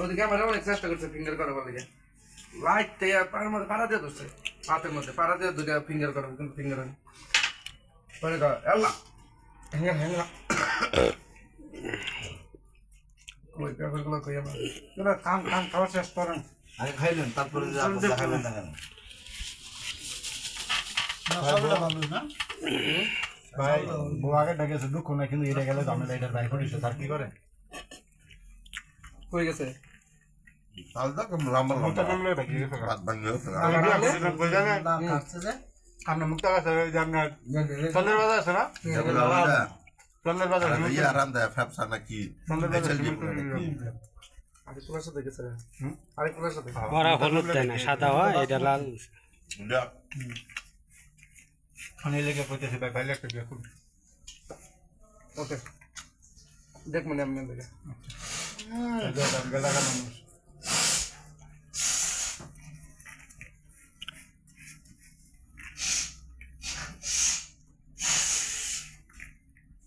ওদিকে আমার অনেক চেষ্টা করছে ফিঙ্গার করার লেগে লাইট পাড়ার মধ্যে পাড়া দিয়ে ধরছে হাতের মধ্যে পাড়া দিয়ে দুটা ফিঙ্গার করব কিন্তু ফিঙ্গার হয় পরে কয় আল্লাহ হ্যাঙ্গার হ্যাঙ্গার ওই পেপারগুলো কই আমার তোরা খান খান খাওয়া শেষ করেন আগে খাইলেন তারপরে ভাই বউ আগে ডেকেছে দুঃখ না কিন্তু এটা গেলে জামেলা এটার ভাই করেছে তার কি করে কই গেছে? আপনার আছে আপনার চন্দ্রের বাজার আছে না? চন্দ্রের বাজার ফ্যাপসা নাকি? বাজার আরেক সাথে গেছে আরেক সাথে সাদা হয় এটা লাল। খানি লেগে কইতেছি ভাই ভাই একটা বিয়ে করুন ওকে। দেখ মানে আমি দেখে গেলা মানুষ